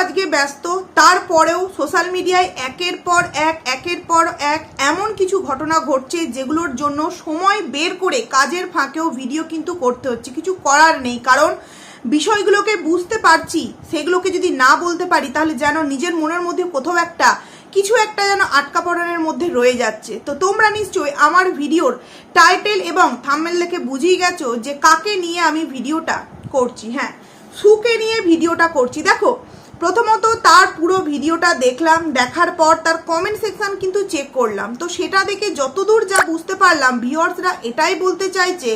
আজকে ব্যস্ত, তারপরেও সোশ্যাল মিডিয়ায় একের পর এক, একের পর এক এমন কিছু ঘটনা ঘটছে যেগুলোর জন্য সময় বের করে কাজের ফাঁকেও ভিডিও কিন্তু করতে হচ্ছে। কিছু করার নেই, কারণ বিষয়গুলোকে বুঝতে পারছি, সেগুলোকে যদি না বলতে পারি তাহলে যেন নিজের মনের মধ্যে কোথাও একটা, কিছু একটা যেন আটকা পড়ানোর মধ্যে রয়ে যাচ্ছে। তো তোমরা নিশ্চয়ই আমার ভিডিওর টাইটেল এবং থাম্বনেল দেখে বুঝেই গেছো যে কাকে নিয়ে আমি ভিডিওটা করছি। হ্যাঁ সুকে নিয়ে ভিডিওটা করছি। দেখো প্রথমত তার পুরো ভিডিওটা দেখলাম, দেখার পর তার কমেন্ট সেকশন কিন্তু চেক করলাম। তো সেটা দেখে যতদূর যা বুঝতে পারলাম ভিউয়ার্সরা এটাই বলতে চাইছে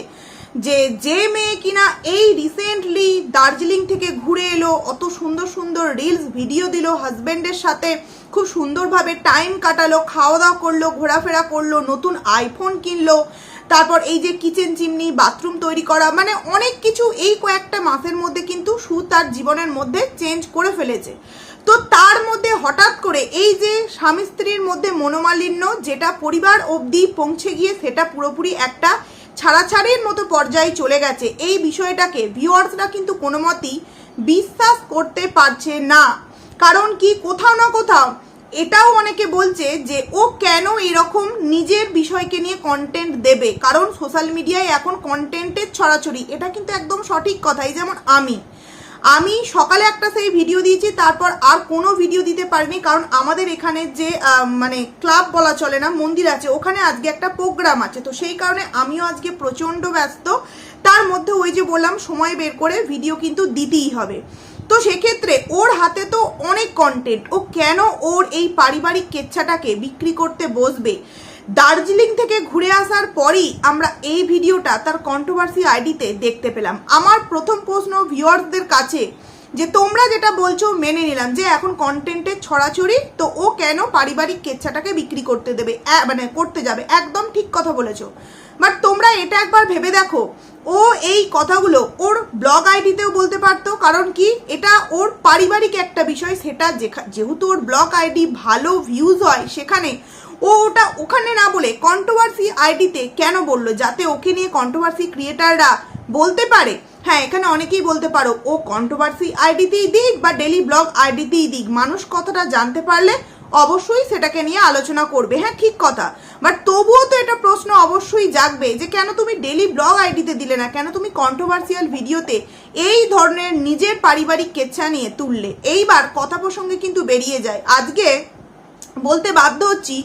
যে যে মেয়ে কিনা এই রিসেন্টলি দার্জিলিং থেকে ঘুরে এলো, অত সুন্দর সুন্দর রিলস ভিডিও দিল হাজব্যান্ডের সাথে খুব সুন্দরভাবে টাইম কাটালো খাওয়া দাওয়া করল, ঘোরাফেরা করল, নতুন আইফোন কিনলো তারপর এই যে কিচেন চিমনি বাথরুম তৈরি করা মানে অনেক কিছু এই কয়েকটা মাসের মধ্যে কিন্তু সু তার জীবনের মধ্যে চেঞ্জ করে ফেলেছে। তো তার মধ্যে হঠাৎ করে এই যে স্বামী স্ত্রীর মধ্যে মনোমালিন্য, যেটা পরিবার অবধি পৌঁছে গিয়ে সেটা পুরোপুরি একটা ছাড়াছাড়ির মতো পর্যায়ে চলে গেছে। এই বিষয়টাকে ভিউয়ার্সরা কিন্তু কোনো মতেই বিশ্বাস করতে পারছে না। কারণ কি কোথাও না কোথাও এটাও অনেকে বলছে যে ও কেন এরকম নিজের বিষয়কে নিয়ে কন্টেন্ট দেবে? কারণ সোশ্যাল মিডিয়ায় এখন কন্টেন্টের ছড়াছড়ি। এটা কিন্তু একদম সঠিক কথা এই যেমন আমি। আমি সকালে একটা সেই ভিডিও দিয়েছি, তারপর আর কোনো ভিডিও দিতে পারিনি, কারণ আমাদের এখানে যে মানে ক্লাব বলা চলে না, মন্দির আছে, ওখানে আজকে একটা প্রোগ্রাম আছে। তো সেই কারণে আমিও আজকে প্রচণ্ড ব্যস্ত। তার মধ্যে ওই যে বললাম, সময় বের করে ভিডিও কিন্তু দিতেই হবে। তো সেক্ষেত্রে ওর হাতে তো অনেক কন্টেন্ট ও কেন ওর এই পারিবারিক কেচ্ছাটাকে বিক্রি করতে বসবে? দার্জিলিং থেকে ঘুরে আসার পরই আমরা এই ভিডিওটা তার কন্ট্রোভার্সি আইডিতে দেখতে পেলাম। আমার প্রথম প্রশ্ন ভিউয়ার্সদের কাছে যে তোমরা যেটা বলছো মেনে নিলাম যে এখন কন্টেন্টের ছড়াছড়ি, তো ও কেন পারিবারিক কেচ্ছাটাকে বিক্রি করতে দেবে? মানে করতে যাবে? একদম ঠিক কথা বলেছ। বাট তোমরা এটা একবার ভেবে দেখো। ও এই কথাগুলো ওর ব্লগ আইডিতেও বলতে পারতো, কারণ কি এটা ওর পারিবারিক একটা বিষয়, সেটা যেহেতু ওর ব্লগ আইডি ভালো ভিউজ হয় সেখানে, ও ওটা ওখানে না বলে কন্ট্রোভার্সি আইডিতে কেন বলল? যাতে ওকে নিয়ে কন্ট্রোভার্সি ক্রিয়েটাররা বলতে পারে। হ্যাঁ এখানে অনেকেই বলতে পারো, ও কন্ট্রোভার্সি আইডিতেই দিক বা ডেলি ব্লগ আইডিতেই দিক। মানুষ কথাটা জানতে পারলে অবশ্যই সেটাকে নিয়ে আলোচনা করবে। হ্যাঁ ঠিক কথা। বাট তবুও তো এটা প্রশ্ন অবশ্যই জাগবে যে কেন তুমি ডেলি ব্লগ আইডিতে দিলে না? কেন তুমি কন্ট্রোভার্সিয়াল ভিডিওতে এই ধরনের নিজের পারিবারিক কেচ্ছা নিয়ে তুললে? এইবার কথা প্রসঙ্গে কিন্তু বেরিয়ে যায়। আজকে বলতে বাধ্য হচ্ছি,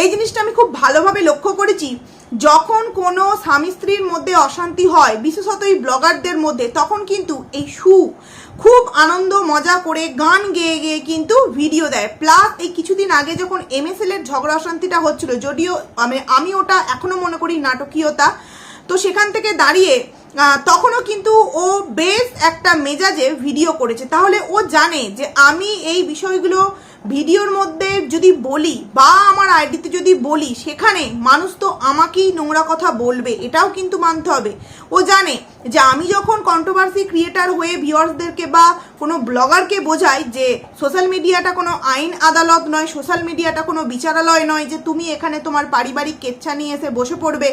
এই জিনিসটা আমি খুব ভালোভাবে লক্ষ্য করেছি, যখন কোনো স্বামী স্ত্রীর মধ্যে অশান্তি হয়, বিশেষত এই ব্লগারদের মধ্যে, তখন কিন্তু এই সু খুব আনন্দ, মজা করে গান গেয়ে গেয়ে কিন্তু ভিডিও দেয়। প্লাস এই কিছুদিন আগে যখন এম এমএসএল এর ঝগড়া অশান্তিটা হচ্ছিল, যদিও আমি আমি ওটা এখনও মনে করি নাটকীয়তা, তো সেখান থেকে দাঁড়িয়ে তখনও কিন্তু ও বেশ একটা মেজাজে ভিডিও করেছে। তাহলে ও জানে যে আমি এই বিষয়গুলো ভিডিওর মধ্যে যদি বলি বা আমার আইডিতে যদি বলি, সেখানে মানুষ তো আমাকেই নোংরা কথা বলবে, এটাও কিন্তু মানতে হবে। ও জানে যে আমি যখন কন্ট্রোভার্সি ক্রিয়েটার হয়ে ভিউয়ার্সদেরকে বা কোনো ব্লগারকে বোঝাই যে সোশ্যাল মিডিয়াটা কোনো আইন আদালত নয় সোশ্যাল মিডিয়াটা কোনো বিচারালয় নয়, যে তুমি এখানে তোমার পারিবারিক কেচ্ছা নিয়ে এসে বসে পড়বে,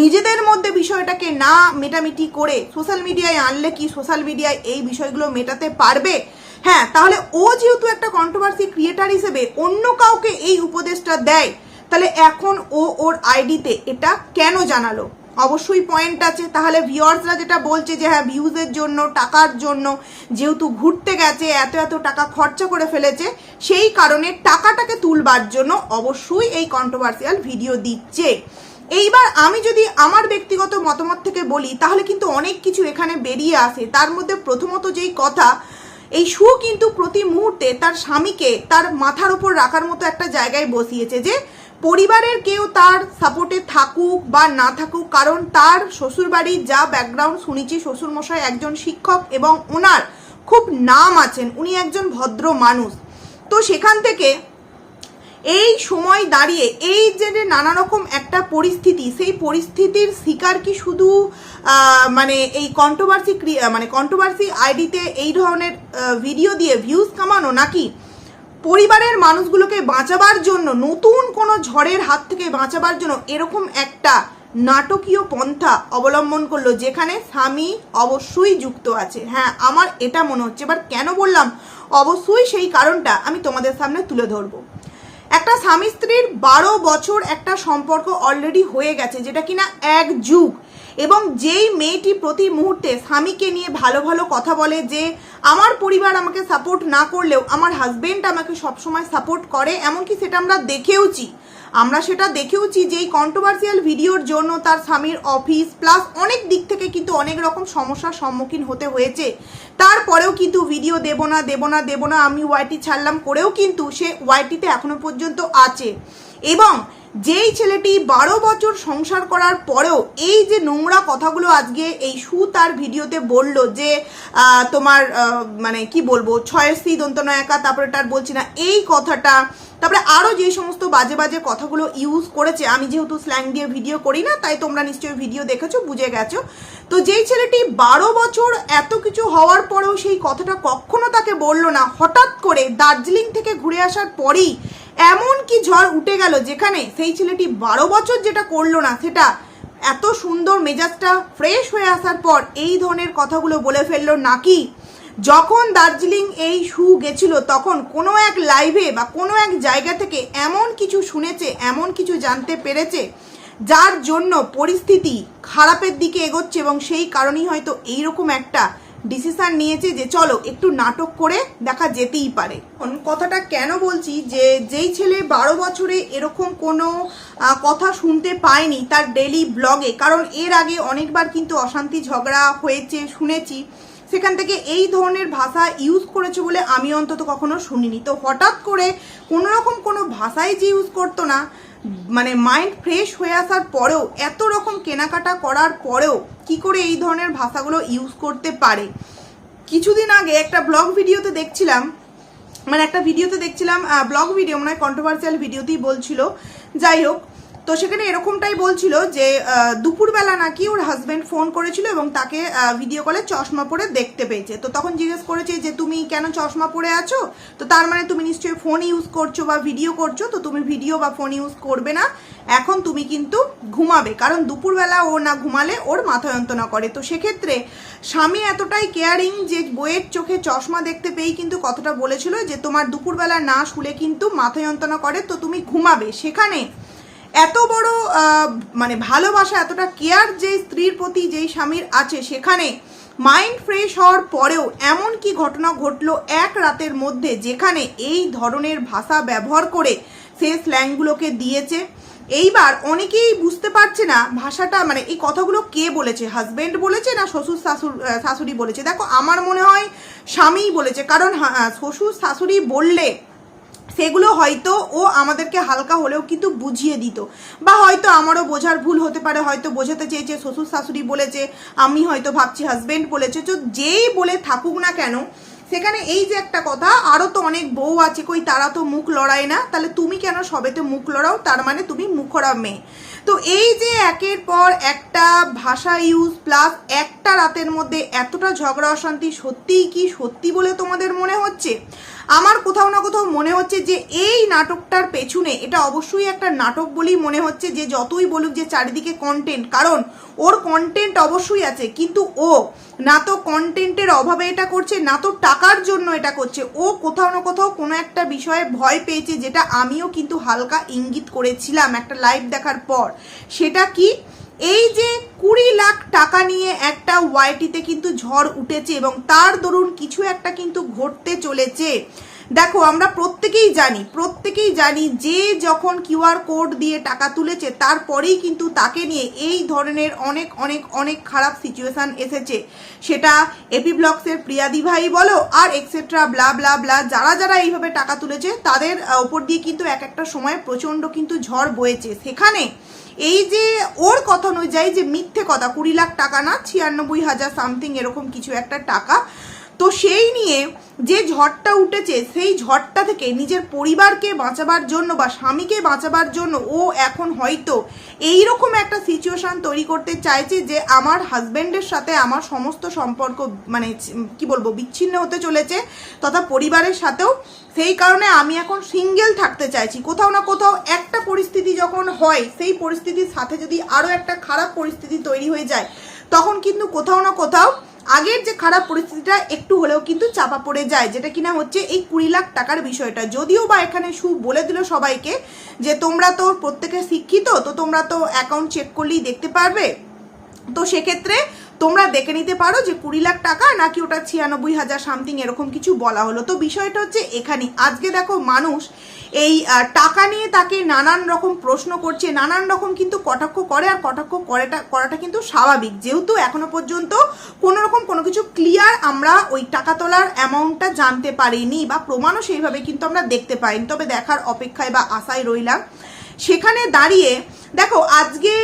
নিজেদের মধ্যে বিষয়টাকে না মেটামিটি করে সোশ্যাল মিডিয়ায় আনলে কি সোশ্যাল মিডিয়ায় এই বিষয়গুলো মেটাতে পারবে? হ্যাঁ তাহলে ও যেহেতু একটা কন্ট্রোভার্সি ক্রিয়েটার হিসেবে অন্য কাউকে এই উপদেশটা দেয়, তাহলে এখন ও ওর আইডিতে এটা কেন জানালো? অবশ্যই পয়েন্ট আছে। তাহলে ভিউয়ার্সরা যেটা বলছে যে হ্যাঁ ভিউজের জন্য, টাকার জন্য যেহেতু ঘুরতে গেছে, এত এত টাকা খরচা করে ফেলেছে, সেই কারণে টাকাটাকে তুলবার জন্য অবশ্যই এই কন্ট্রোভার্সিয়াল ভিডিও দিচ্ছে। এইবার আমি যদি আমার ব্যক্তিগত মতামত থেকে বলি, তাহলে কিন্তু অনেক কিছু এখানে বেরিয়ে আসে। তার মধ্যে প্রথমত যেই কথা এই সু কিন্তু প্রতি মুহূর্তে তার স্বামীকে তার মাথার ওপর রাখার মতো একটা জায়গায় বসিয়েছে যে পরিবারের কেউ তার সাপোর্টে থাকুক বা না থাকুক, কারণ তার শ্বশুরবাড়ির যা ব্যাকগ্রাউন্ড শুনেছি, শ্বশুরমশাই একজন শিক্ষক এবং ওনার খুব নাম আছেন। উনি একজন ভদ্র মানুষ। তো সেখান থেকে এই সময় দাঁড়িয়ে, এই যে নানা রকম একটা পরিস্থিতি, সেই পরিস্থিতির শিকার কি শুধু মানে এই কন্ট্রোভার্সি মানে কন্ট্রোভার্সি আইডিতে এই ধরনের ভিডিও দিয়ে ভিউজ কামানো, নাকি পরিবারের মানুষগুলোকে বাঁচাবার জন্য, নতুন কোনো ঝড়ের হাত থেকে বাঁচাবার জন্য এরকম একটা নাটকীয় পন্থা অবলম্বন করল, যেখানে স্বামী অবশ্যই যুক্ত আছে? হ্যাঁ আমার এটা মনে হচ্ছে। এবার কেন বললাম? অবশ্যই সেই কারণটা আমি তোমাদের সামনে তুলে ধরবো। একটা স্বামী স্ত্রীর বারো বছর একটা সম্পর্ক অলরেডি হয়ে গেছে, যেটা কিনা এক যুগ। এবং যেই মেয়েটি প্রতি মুহূর্তে স্বামীকে নিয়ে ভালো ভালো কথা বলে যে, আমার পরিবার আমাকে সাপোর্ট না করলেও, আমার হাজবেন্ড আমাকে সবসময় সাপোর্ট করে, এমনকি সেটা আমরা দেখেওছি। আমরা সেটা দেখেওছি যে এই কন্ট্রোভার্সিয়াল ভিডিওর জন্য তার স্বামীর অফিস প্লাস অনেক দিক থেকে কিন্তু অনেক রকম সমস্যার সম্মুখীন হতে হয়েছে। তারপরেও কিন্তু ভিডিও দেব না দেব না দেব না, আমি ওয়াইটি ছাড়লাম, করেও কিন্তু সে ওয়াইটিতে এখনও পর্যন্ত আছে। এবং যেই ছেলেটি বারো বছর সংসার করার পরেও এই যে নোংরা কথাগুলো আজকে এই সু তার ভিডিওতে বলল যে তোমার মানে কি বলব, ছয়ের সি দন্তনায়কা তারপরে তার বলছি না, এই কথাটা, তারপরে আরও যে সমস্ত বাজে বাজে কথাগুলো ইউজ করেছে, আমি যেহেতু স্ল্যাং দিয়ে ভিডিও করি না, তাই তোমরা নিশ্চয়ই ভিডিও দেখেছ, বুঝে গেছো। তো যেই ছেলেটি বারো বছর এত কিছু হওয়ার পরেও সেই কথাটা কখনো তাকে বলল না, হঠাৎ করে দার্জিলিং থেকে ঘুরে আসার পরেই এমন কি ঝড় উঠে গেল যেখানে সেই ছেলেটি বারো বছর যেটা করল না, সেটা এত সুন্দর মেজাজটা ফ্রেশ হয়ে আসার পর এই ধরনের কথাগুলো বলে ফেলল নাকি? যখন দার্জিলিং এই শু গেছিল, তখন কোনো এক লাইভে বা কোনো এক জায়গা থেকে এমন কিছু শুনেছে, এমন কিছু জানতে পেরেছে, যার জন্য পরিস্থিতি খারাপের দিকে এগোচ্ছে এবং সেই কারণেই হয়তো এইরকম একটা ডিসিশন নিয়েছে যে চলো, একটু নাটক করে দেখা যেতেই পারে। কথাটা কেন বলছি যে, যেই ছেলে বারো বছরে এরকম কোনো কথা শুনতে পায়নি তার ডেলি ব্লগে কারণ এর আগে অনেকবার কিন্তু অশান্তি ঝগড়া হয়েছে, শুনেছি। সেখান থেকে এই ধরনের ভাষা ইউজ করেছে বলে আমি অন্তত কখনো শুনিনি। তো হঠাৎ করে কোনোরকম কোনো ভাষাই যে ইউজ করতো না মানে মাইন্ড ফ্রেশ হয়ে আসার পরেও, এত রকম কেনাকাটা করার পরেও কি করে এই ধরনের ভাষাগুলো ইউজ করতে পারে? কিছুদিন আগে একটা ব্লগ ভিডিওতে দেখছিলাম মানে একটা ভিডিওতে দেখছিলাম ব্লগ ভিডিও মানে কন্ট্রোভার্সিয়াল ভিডিওতেই বলছিল। যাই হোক তো সেখানে এরকমটাই বলছিল যে দুপুরবেলা নাকি ওর হাজব্যান্ড ফোন করেছিল এবং তাকে ভিডিও কলে চশমা পরে দেখতে পেয়েছে। তো তখন জিজ্ঞেস করেছে যে, তুমি কেন চশমা পরে আছো? তো তার মানে তুমি নিশ্চয়ই ফোন ইউজ করছ বা ভিডিও করছ, তো তুমি ভিডিও বা ফোন ইউজ করবে না। এখন তুমি কিন্তু ঘুমাবে। কারণ দুপুরবেলা ও না ঘুমালে ওর মাথা যন্ত্রণা করে। তো সেক্ষেত্রে স্বামী এতটাই কেয়ারিং যে, বইয়ের চোখে চশমা দেখতে পেয়েই কিন্তু কথাটা বলেছিল যে, তোমার দুপুরবেলা না শুলে কিন্তু মাথা যন্ত্রণা করে, তো তুমি ঘুমাবে। সেখানে এত বড় মানে ভালোবাসা, এতটা কেয়ার যে স্ত্রীর প্রতি, যেই স্বামীর আছে, সেখানে মাইন্ড ফ্রেশ হওয়ার পরেও এমন কি ঘটনা ঘটলো এক রাতের মধ্যে যেখানে এই ধরনের ভাষা ব্যবহার করে সে স্ল্যাংগুলোকে দিয়েছে? এইবার অনেকেই বুঝতে পারছে না ভাষাটা মানে এই কথাগুলো কে বলেছে? হাজব্যান্ড বলেছে না শ্বশুর শাশুর শাশুড়ি বলেছে? দেখো, আমার মনে হয় স্বামীই বলেছে। কারণ হা- শ্বশুর শাশুড়ি বললে সেগুলো হয়তো ও আমাদেরকে হালকা হলেও কিন্তু বুঝিয়ে দিত। বা হয়তো আমারও বোঝার ভুল হতে পারে, হয়তো বোঝাতে চেয়েছে শ্বশুর শাশুড়ি বলেছে, আমি হয়তো ভাবছি হাজবেন্ড বলেছে। তো যেই বলে থাকুক না কেন, সেখানে এই যে একটা কথা আরও তো অনেক বউ আছে, কই তারা তো মুখ লড়ায় না, তাহলে তুমি কেন সবেতে মুখ লড়াও? তার মানে তুমি মুখরা মেয়ে। তো এই যে একের পর একটা ভাষা ইউজ প্লাস একটা রাতের মধ্যে এতটা ঝগড়া অশান্তি, সত্যিই কি সত্যি বলে তোমাদের মনে হচ্ছে? আমার কোথাও না কোথাও মনে হচ্ছে যে এই নাটকটার পেছনে, এটা অবশ্যই একটা নাটক বলেই মনে হচ্ছে যে যতই বলুক যে চারিদিকে কন্টেন্ট কারণ ওর কন্টেন্ট অবশ্যই আছে, কিন্তু ও না তো কন্টেন্টের অভাবে এটা করছে, না তো টাকার জন্য এটা করছে। ও কোথাও না কোথাও কোনো একটা বিষয়ে ভয় পেয়েছে, যেটা আমিও কিন্তু হালকা ইঙ্গিত করেছিলাম একটা লাইভ দেখার পর। সেটা কি? এই যে কুড়ি লাখ টাকা নিয়ে একটা ওয়াইটিতে কিন্তু ঝড় উঠেছে এবং তার দরুন কিছু একটা কিন্তু ঘটতে চলেছে। দেখো, আমরা প্রত্যেকেই জানি প্রত্যেকেই জানি যে যখন কিউআর কোড দিয়ে টাকা তুলেছে, তারপরেই কিন্তু তাকে নিয়ে এই ধরনের অনেক অনেক অনেক খারাপ সিচুয়েশন এসেছে। সেটা এপি ব্লগসের প্রিয়াদি ভাই বলো, আর এক্সেট্রা ব্লা ব্লা ব্লা যারা যারা এইভাবে টাকা তুলেছে, তাদের ওপর দিয়ে কিন্তু এক একটা সময় প্রচণ্ড কিন্তু ঝড় বয়েছে। সেখানে এই যে ওর কথা অনুযায়ী যে মিথ্যে কথা, কুড়ি লাখ টাকা না, ছিয়ানব্বই হাজার সামথিং এরকম কিছু একটা টাকা তো সেই নিয়ে যে ঝড়টা উঠেছে, সেই ঝড়টা থেকে নিজের পরিবারকে বাঁচাবার জন্য বা স্বামীকে বাঁচাবার জন্য ও এখন হয়তো এই রকম একটা সিচুয়েশন তৈরি করতে চাইছে যে আমার হাজব্যান্ডের সাথে আমার সমস্ত সম্পর্ক মানে কি বলব, বিচ্ছিন্ন হতে চলেছে তথা পরিবারের সাথেও। সেই কারণে আমি এখন সিঙ্গেল থাকতে চাইছি। কোথাও না কোথাও একটা পরিস্থিতি যখন হয়, সেই পরিস্থিতির সাথে যদি আরও একটা খারাপ পরিস্থিতি তৈরি হয়ে যায়, তখন কিন্তু কোথাও না কোথাও আগের যে খারাপ পরিস্থিতিটা একটু হলেও কিন্তু চাপা পড়ে যায়, যেটা কিনা হচ্ছে এই কুড়ি লাখ টাকার বিষয়টা। যদিও বা এখানে সু বলে দিল সবাইকে যে তোমরা তো প্রত্যেকে শিক্ষিত, তো তোমরা তো অ্যাকাউন্ট চেক করলেই দেখতে পারবে। তো সেক্ষেত্রে তোমরা দেখে নিতে পারো যে কুড়ি লাখ টাকা নাকি ওটা ছিয়ানব্বই হাজার সামথিং এরকম কিছু বলা হলো। তো বিষয়টা হচ্ছে এখানে, আজকে দেখো মানুষ এই টাকা নিয়ে তাকে নানান রকম প্রশ্ন করছে, নানান রকম কিন্তু কটাক্ষ করে, আর কটাক্ষ করাটা করাটা কিন্তু স্বাভাবিক। যেহেতু এখনও পর্যন্ত কোনো রকম কোনো কিছু ক্লিয়ার আমরা ওই টাকা তোলার অ্যামাউন্টটা জানতে পারিনি বা প্রমাণও সেইভাবে কিন্তু আমরা দেখতে পাইনি। তবে দেখার অপেক্ষায় বা আশায় রইলাম। সেখানে দাঁড়িয়ে দেখো, আজকে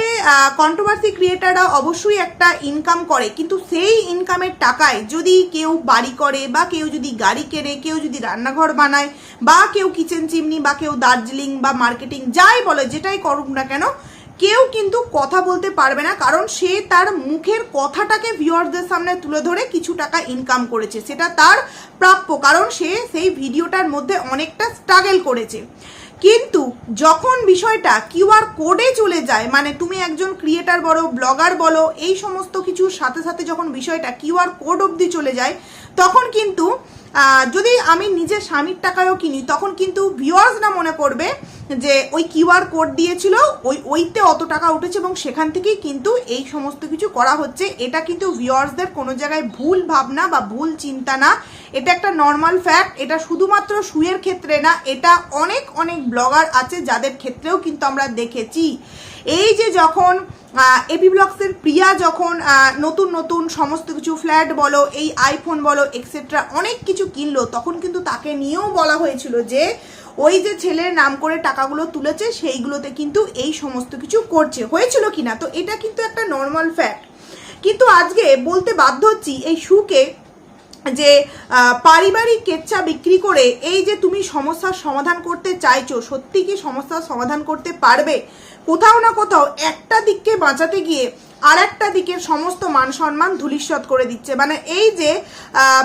কন্ট্রোভার্সি ক্রিয়েটাররা অবশ্যই একটা ইনকাম করে, কিন্তু সেই ইনকামের টাকায় যদি কেউ বাড়ি করে বা কেউ যদি গাড়ি কেনে, কেউ যদি রান্নাঘর বানায় বা কেউ কিচেন চিমনি বা কেউ দার্জিলিং বা মার্কেটিং যাই বলে, যেটাই করুক না কেন, কেউ কিন্তু কথা বলতে পারবে না, কারণ সে তার মুখের কথাটাকে ভিউয়ার্সদের সামনে তুলে ধরে কিছু টাকা ইনকাম করেছে। সেটা তার প্রাপ্য, কারণ সে সেই ভিডিওটার মধ্যে অনেকটা স্ট্রাগল করেছে। কিন্তু যখন বিষয়টা কিউআর কোডে চলে যায় মানে তুমি একজন ক্রিয়েটার বলো ব্লগার বলো, এই সমস্ত কিছুর সাথে সাথে যখন বিষয়টা কিউআর কোড অবধি চলে যায় তখন কিন্তু যদি আমি নিজের স্বামীর টাকায়ও কিনি, তখন কিন্তু ভিউয়ার্সরা মনে করবে যে ওই কিউআর কোড দিয়েছিল, ওই, ওইতে অত টাকা উঠেছে এবং সেখান থেকেই কিন্তু এই সমস্ত কিছু করা হচ্ছে। এটা কিন্তু ভিউয়ার্সদের কোনো জায়গায় ভুল ভাবনা বা ভুল চিন্তা না। এটা একটা নর্মাল ফ্যাক্ট এটা শুধুমাত্র শুয়ের ক্ষেত্রে না, এটা অনেক অনেক ব্লগার আছে যাদের ক্ষেত্রেও কিন্তু আমরা দেখেছি। এই যে যখন এপি ব্লগসের প্রিয়া যখন নতুন নতুন সমস্ত কিছু, ফ্ল্যাট বলো, এই আইফোন বলো এক্সেট্রা অনেক কিছু কিনলো, তখন কিন্তু তাকে নিয়েও বলা হয়েছিল যে, ওই যে ছেলের নাম করে টাকাগুলো তুলেছে, সেইগুলোতে কিন্তু এই সমস্ত কিছু করছে। হয়েছিল কিনা? তো এটা কিন্তু একটা নর্মাল ফ্যাক্ট কিন্তু আজকে বলতে বাধ্য হচ্ছি, এই সুকে যে পারিবারিক কেচ্ছা বিক্রি করে এই যে তুমি সমস্যার সমাধান করতে চাইছো, সত্যি কি সমস্যার সমাধান করতে পারবে? কোথাও না কোথাও একটা দিককে বাঁচাতে গিয়ে আর একটা দিকের সমস্ত মান সম্মান ধুলিস্বৎ করে দিচ্ছে। মানে এই যে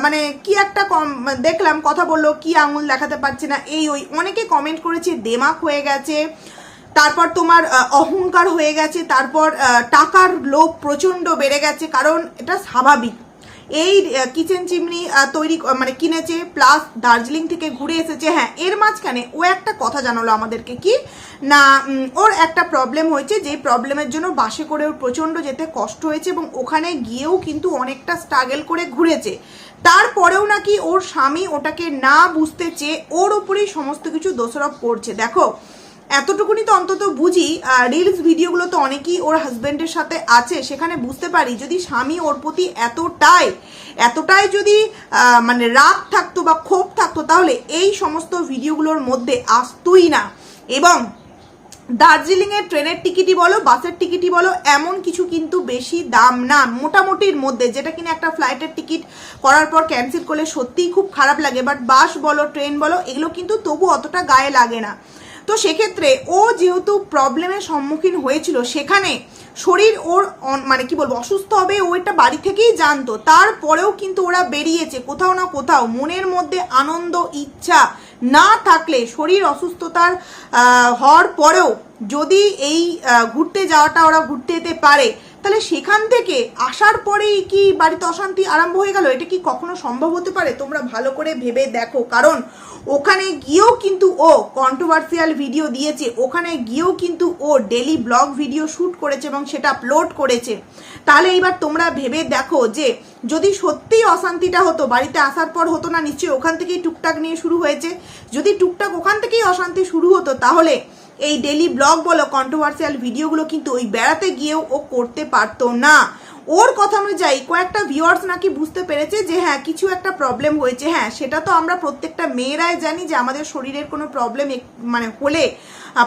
মানে কি একটা কম, দেখলাম কথা বলল, কি আঙুল দেখাতে পারছে না, এই ওই অনেকে কমেন্ট করেছে, দেমাক হয়ে গেছে, তারপর তোমার অহংকার হয়ে গেছে, তারপর টাকার লোভ প্রচণ্ড বেড়ে গেছে, কারণ এটা স্বাভাবিক। এই কিচেন চিমনি তৈরি মানে কিনেছে প্লাস দার্জিলিং থেকে ঘুরে এসেছে। হ্যাঁ এর মাঝখানে ও একটা কথা জানালো আমাদেরকে কি? না ওর একটা প্রবলেম হয়েছে, যে প্রবলেমের জন্য বাসে করে ওর প্রচণ্ড যেতে কষ্ট হয়েছে এবং ওখানে গিয়েও কিন্তু অনেকটা স্ট্রাগল করে ঘুরেছে। তারপরেও নাকি ওর স্বামী ওটাকে না বুঝতে চেয়ে ওর ওপরেই সমস্ত কিছু দোষারোপ করছে। দেখো এতটুকুনি তো অন্তত বুঝি রিলস ভিডিওগুলো তো অনেকেই ওর হাজব্যান্ডের সাথে আছে, সেখানে বুঝতে পারি যদি স্বামী ওর প্রতি এতটাই এতটাই যদি মানে রাগ থাকতো বা ক্ষোভ থাকতো, তাহলে এই সমস্ত ভিডিওগুলোর মধ্যে আসতোই না। এবং দার্জিলিংয়ের ট্রেনের টিকিটই বলো, বাসের টিকিটই বলো, এমন কিছু কিন্তু বেশি দাম না, মোটামুটির মধ্যে। যেটা কিনা একটা ফ্লাইটের টিকিট করার পর ক্যান্সেল করলে সত্যিই খুব খারাপ লাগে বাট বাস বলো ট্রেন বলো, এগুলো কিন্তু তবু অতটা গায়ে লাগে না। তো সেক্ষেত্রে ও যেহেতু প্রবলেমের সম্মুখীন হয়েছিল, সেখানে শরীর ওর মানে কি বলব, অসুস্থ হবে ও এটা বাড়ি থেকেই জানতো। তারপরেও কিন্তু ওরা বেরিয়েছে, কোথাও না কোথাও। মনের মধ্যে আনন্দ, ইচ্ছা না থাকলে শরীর অসুস্থতার হওয়ার পরেও যদি এই ঘুরতে যাওয়াটা ওরা ঘুরতে যেতে পারে তাহলে সেখান থেকে আসার পরেই কি বাড়িতে অশান্তি আরম্ভ হয়ে গেল? এটা কি কখনো সম্ভব হতে পারে? তোমরা ভালো করে ভেবে দেখো। কারণ ওখানে গিয়েও কিন্তু ও কন্ট্রোভার্সিয়াল ভিডিও দিয়েছে। ওখানে গিয়েও কিন্তু ও ডেলি ব্লগ ভিডিও শ্যুট করেছে এবং সেটা আপলোড করেছে। তাহলে এইবার তোমরা ভেবে দেখো যে, যদি সত্যিই অশান্তিটা হতো, বাড়িতে আসার পর হতো না, নিশ্চয়ই ওখান থেকেই টুকটাক নিয়ে শুরু হয়েছে। যদি টুকটাক ওখান থেকেই অশান্তি শুরু হতো, তাহলে এই ডেলি ব্লগ বলো কন্ট্রোভার্সিয়াল ভিডিওগুলো কিন্তু ওই বেড়াতে গিয়েও ও করতে পারতো না। ওর কথা অনুযায়ী কয়েকটা ভিউয়ার্স নাকি বুঝতে পেরেছে যে হ্যাঁ কিছু একটা প্রবলেম হয়েছে। হ্যাঁ সেটা তো আমরা প্রত্যেকটা মেয়েরাই জানি যে, আমাদের শরীরের কোনো প্রবলেম মানে হলে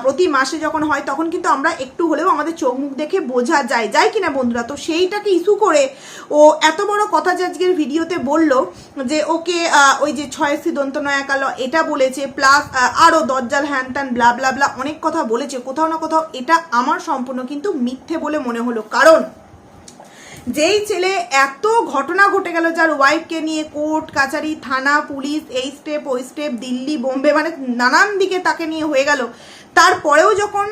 প্রতি মাসে যখন হয়, তখন কিন্তু আমরা একটু হলেও আমাদের চোখ মুখ দেখে বোঝা যায়। যায় কিনা বন্ধুরা? তো সেইটাকে ইস্যু করে ও এত বড় কথা যে আজকের ভিডিওতে বলল যে, ওকে ওই যে ছয় শ্রী দন্ত নয়াকাল এটা বলেছে, প্লাস আরও দরজাল হ্যান ত্যান, ব্লা ব্লা ব্লা, অনেক কথা বলেছে। কোথাও না কোথাও এটা আমার সম্পূর্ণ কিন্তু মিথ্যে বলে মনে হলো। কারণ যেই ছেলে এত ঘটনা ঘটে গেল যার ওয়াইফকে নিয়ে কোর্ট কাচারি থানা পুলিশ এই স্টেপ ওই স্টেপ দিল্লি, বোম্বে মানে নানান দিকে তাকে নিয়ে হয়ে গেল। তারপরেও যখন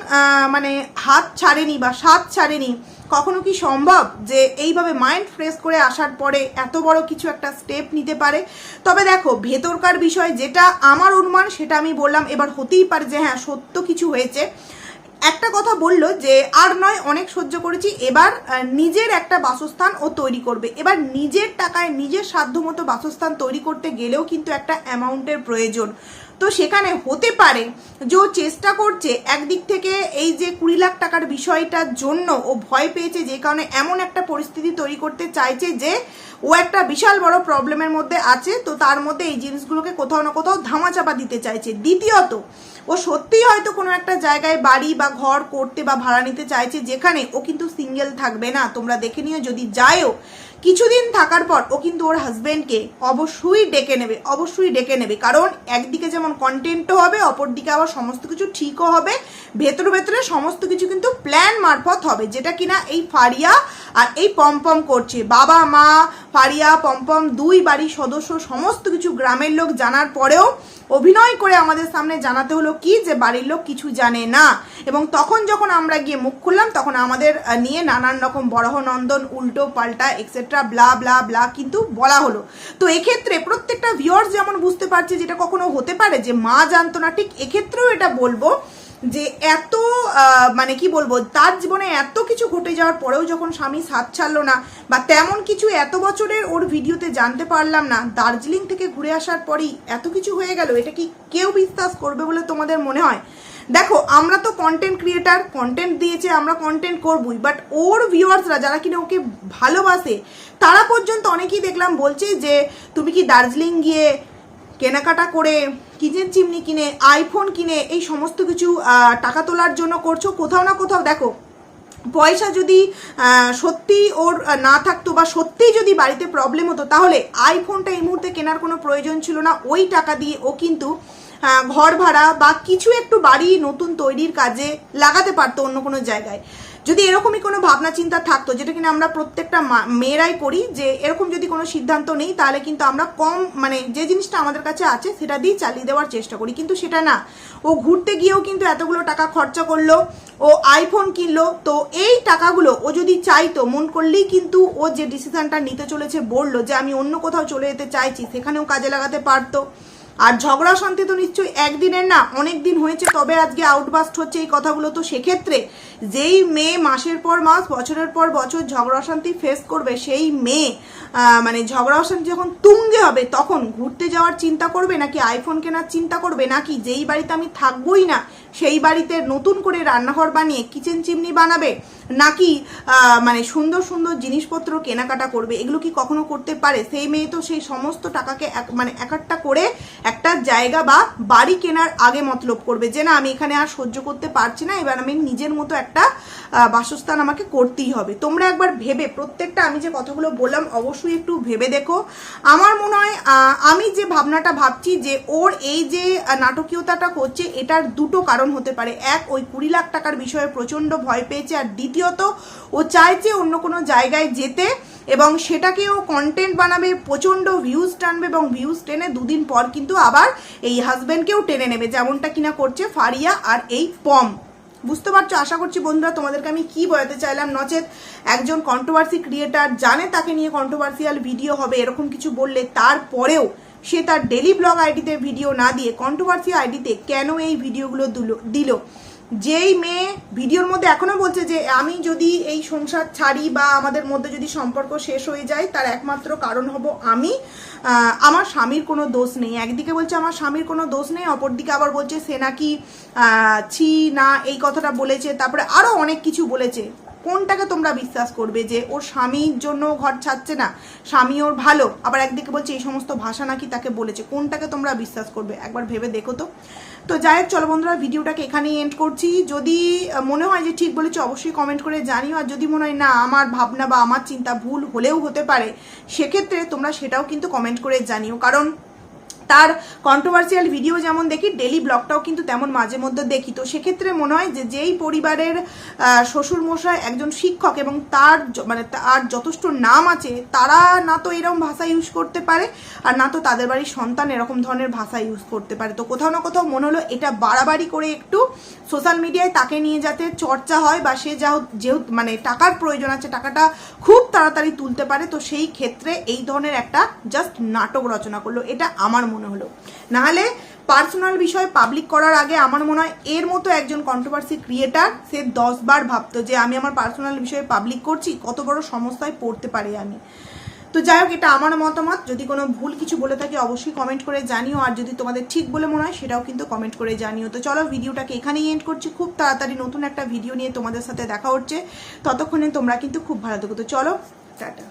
মানে হাত ছাড়েনি বা স্বাদ ছাড়েনি, কখনো কি সম্ভব যে এইভাবে মাইন্ড ফ্রেশ করে আসার পরে এত বড় কিছু একটা স্টেপ নিতে পারে? তবে দেখো, ভেতরকার বিষয় যেটা আমার অনুমান সেটা আমি বললাম, এবার হতেই পারে যে হ্যাঁ সত্য কিছু হয়েছে। একটা কথা বলল যে, আর নয়, অনেক সহ্য করেছি। এবার নিজের একটা বাসস্থান ও তৈরি করবে। এবার নিজের টাকায় নিজের সাধ্যমতো বাসস্থান তৈরি করতে গেলেও কিন্তু একটা অ্যামাউন্টের প্রয়োজন। তো সেখানে হতে পারে যে ও চেষ্টা করছে একদিক থেকে এই যে কুড়ি লাখ টাকার বিষয়টার জন্য ও ভয় পেয়েছে যে কারণে এমন একটা পরিস্থিতি তৈরি করতে চাইছে যে ও একটা বিশাল বড় প্রবলেমের মধ্যে আছে। তো তার মধ্যে এই জিনিসগুলোকে কোথাও না কোথাও ধামাচাপা দিতে চাইছে। দ্বিতীয়ত, ও সত্যিই হয়তো কোনো একটা জায়গায় বাড়ি বা ঘর করতে বা ভাড়া নিতে চাইছে যেখানে ও কিন্তু সিঙ্গেল থাকবে না। তোমরা দেখে নিও, যদি যায়ও কিছুদিন থাকার পর ও কিন্তু ওর হাজবেন্ডকে অবশ্যই ডেকে নেবে, অবশ্যই ডেকে নেবে। কারণ একদিকে যেমন কন্টেন্টও হবে, অপরদিকে আবার সমস্ত কিছু ঠিকও হবে। ভেতরে ভেতরে সমস্ত কিছু কিন্তু প্ল্যান মারফত হবে, যেটা কিনা এই ফারিয়া আর এই পম্পম করছে। বাবা, মা, ফারিয়া, পম্পম, দুই বাড়ির সদস্য, সমস্ত কিছু গ্রামের লোক জানার পরেও অভিনয় করে আমাদের সামনে জানাতে হলো কি যে বাড়ির লোক কিছু জানে না। এবং তখন যখন আমরা গিয়ে মুখ খুললাম, তখন আমাদের নিয়ে নানান রকম বরাহ নন্দন উল্টো পাল্টা এক্সেট্রা ব্লা ব্লা ব্লা কিন্তু বলা হলো। তো এক্ষেত্রে প্রত্যেকটা ভিউয়ার্স যেমন বুঝতে পারছে যেটা কখনো হতে পারে যে মা জানতো না, ঠিক এক্ষেত্রেও এটা বলব যে এত মানে কি বলব, তার জীবনে এত কিছু ঘটে যাওয়ার পরেও যখন স্বামী সাথ ছাড়লো না বা তেমন কিছু এত বছরের ওর ভিডিওতে জানতে পারলাম না, দার্জিলিং থেকে ঘুরে আসার পরই এত কিছু হয়ে গেল, এটা কি কেউ বিশ্বাস করবে বলে তোমাদের মনে হয়? দেখো, আমরা তো কন্টেন্ট ক্রিয়েটার কন্টেন্ট দিয়েছে, আমরা কন্টেন্ট করবই বাট ওর ভিউয়ার্সরা যারা কিনা ওকে ভালোবাসে, তারা পর্যন্ত অনেকেই দেখলাম বলছে যে, তুমি কি দার্জিলিং গিয়ে কেনাকাটা করে কিচেন চিমনি কিনে আইফোন কিনে, এই সমস্ত কিছু টাকা তোলার জন্য করছ? কোথাও না কোথাও দেখো, পয়সা যদি সত্যি ওর না থাকতো বা সত্যিই যদি বাড়িতে প্রবলেম হতো, তাহলে আইফোনটা এই মুহূর্তে কেনার কোনো প্রয়োজন ছিল না। ওই টাকা দিয়ে ও কিন্তু ঘর ভাড়া বা কিছু একটু বাড়ি নতুন তৈরির কাজে লাগাতে পারতো অন্য কোনো জায়গায়। যদি এরকমই কোনো ভাবনা চিন্তা থাকতো, যেটা কিনা আমরা প্রত্যেকটা মেয়েরাই করি, যে এরকম যদি কোনো সিদ্ধান্ত নেই, তাহলে কিন্তু আমরা কম মানে যে জিনিসটা আমাদের কাছে আছে, সেটা দিয়ে চালিয়ে দেওয়ার চেষ্টা করি। কিন্তু সেটা না। ও ঘুরতে গিয়েও কিন্তু এতগুলো টাকা খরচা করল, ও আইফোন কিনলো, তো এই টাকাগুলো ও যদি চাইতো, মন করলেই কিন্তু ও যে ডিসিশনটা নিতে চলেছে, বলল যে আমি অন্য কোথাও চলে যেতে চাইছি, সেখানেও কাজে লাগাতে পারতো। আর ঝগড়া শান্তি তো নিশ্চয়ই একদিনের না, অনেক দিন হয়েছে, তবে আজকে আউটবাস্ট হচ্ছে এই কথাগুলো। তো সেক্ষেত্রে যেই মেয়ে মাসের পর মাস, বছরের পর বছর ঝগড়া শান্তি ফেস করবে, সেই মেয়ে মানে ঝগড়া অশান্তি যখন তুঙ্গে হবে, তখন ঘুরতে যাওয়ার চিন্তা করবে, নাকি আইফোন কেনার চিন্তা করবে, নাকি যেই বাড়িতে আমি থাকবোই না সেই বাড়িতে নতুন করে রান্নাঘর বানিয়ে কিচেন চিমনি বানাবে? নাকি মানে সুন্দর সুন্দর জিনিসপত্র কেনাকাটা করবে? এগুলো কি কখনো করতে পারে? সেই মেয়ে তো সেই সমস্ত টাকাকে এক মানে একাট্টা করে একটা জায়গা বা বাড়ি কেনার আগে মতলব করবে যে, না, আমি এখানে আর সহ্য করতে পারছি না। এবার আমি নিজের মতো একটা বাসস্থান আমাকে করতেই হবে। তোমরা একবার ভেবে, প্রত্যেকটা আমি যে কথাগুলো বললাম অবশ্যই একটু ভেবে দেখো। আমার মনে হয় আমি যে ভাবনাটা ভাবছি যে, ওর এই যে নাটকীয়তাটা করছে, এটার দুটো কারণ হতে পারে। এক, ওই কুড়ি লাখ টাকার বিষয়ে প্রচণ্ড ভয় পেয়েছে। আর দ্বিতীয়ত, ও চাইছে অন্য কোনো জায়গায় যেতে এবং সেটাকেও কন্টেন্ট বানাবে, প্রচণ্ড ভিউজ টানবে এবং ভিউজ টেনে দুদিন পর কিন্তু আবার এই হাজব্যান্ডকেও টেনে নেবে, যেমনটা কিনা করছে ফারিয়া আর এই পম। বুঝতে পারছ? আশা করছি বন্ধুরা, তোমাদেরকে আমি কি বোঝাতে চাইলাম? নচেত একজন কন্ট্রোভার্সি ক্রিয়েটার জানে তাকে নিয়ে কন্ট্রোভার্সিয়াল ভিডিও হবে, এরকম কিছু বললে তারপরেও সে তার ডেলি ব্লগ আইডিতে ভিডিও না দিয়ে কন্ট্রোভার্সি আইডিতে কেন এই ভিডিওগুলো দিল যেই মেয়ে ভিডিওর মধ্যে এখনও বলছে যে, আমি যদি এই সংসার ছাড়ি বা আমাদের মধ্যে যদি সম্পর্ক শেষ হয়ে যায়, তার একমাত্র কারণ হব আমি। আমার স্বামীর কোনো দোষ নেই। একদিকে বলছে আমার স্বামীর কোনো দোষ নেই, অপরদিকে আবার বলছে সে নাকি ছি, না, এই কথাটা বলেছে। তারপরে আরও অনেক কিছু বলেছে। কোনটাকে তোমরা বিশ্বাস করবে যে ওর স্বামীর জন্য ঘর ছাড়ছে না? স্বামী ওর ভালো। আবার একদিকে বলছে, এই সমস্ত ভাষা নাকি তাকে বলেছে। কোনটাকে তোমরা বিশ্বাস করবে? একবার ভেবে দেখো তো। তো যাই হোক, চলো বন্ধুরা, ভিডিওটাকে এখানেই এন্ড করছি। যদি মনে হয় যে ঠিক বলেছি, অবশ্যই কমেন্ট করে জানিও। আর যদি মনে হয় না, আমার ভাবনা বা আমার চিন্তা ভুল হলেও হতে পারে, সেক্ষেত্রে তোমরা সেটাও কিন্তু কমেন্ট করে জানিও। কারণ তার কন্ট্রোভার্সিয়াল ভিডিও যেমন দেখি ডেলি ব্লগটাও কিন্তু তেমন মাঝে মধ্যে দেখি। তো সেক্ষেত্রে মনে হয় যে যেই পরিবারের শ্বশুর মশাই একজন শিক্ষক এবং তার মানে তার যথেষ্ট নাম আছে, তারা না তো এরকম ভাষা ইউজ করতে পারে আর না তো তাদের বাড়ির সন্তান এরকম ধরনের ভাষা ইউজ করতে পারে। তো কোথাও না কোথাও মনে হলো এটা বাড়াবাড়ি করে একটু সোশ্যাল মিডিয়ায় তাকে নিয়ে যাতে চর্চা হয় বা সে যা যেহেতু মানে টাকার প্রয়োজন আছে, টাকাটা খুব তাড়াতাড়ি তুলতে পারে, তো সেই ক্ষেত্রে এই ধরনের একটা জাস্ট নাটক রচনা করল। এটা আমার মনে হলো। নাহলে পার্সোনাল বিষয় পাবলিক করার আগে আমার মনে হয় এর মতো একজন কন্ট্রোভার্সি ক্রিয়েটার সে দশবার ভাবতো যে আমি আমার পার্সোনাল বিষয়ে পাবলিক করছি, কত বড় সমস্যায় পড়তে পারি আমি। তো যাই হোক, এটা আমার মতামত। যদি কোনো ভুল কিছু বলে থাকি, অবশ্যই কমেন্ট করে জানিও। আর যদি তোমাদের ঠিক বলে মনে হয়, সেটাও কিন্তু কমেন্ট করে জানিও। তো চলো, ভিডিওটাকে এখানেই এন্ড করছি। খুব তাড়াতাড়ি নতুন একটা ভিডিও নিয়ে তোমাদের সাথে দেখা হচ্ছে। ততক্ষণে তোমরা কিন্তু খুব ভালো থাকো। তো চলো, টাটা।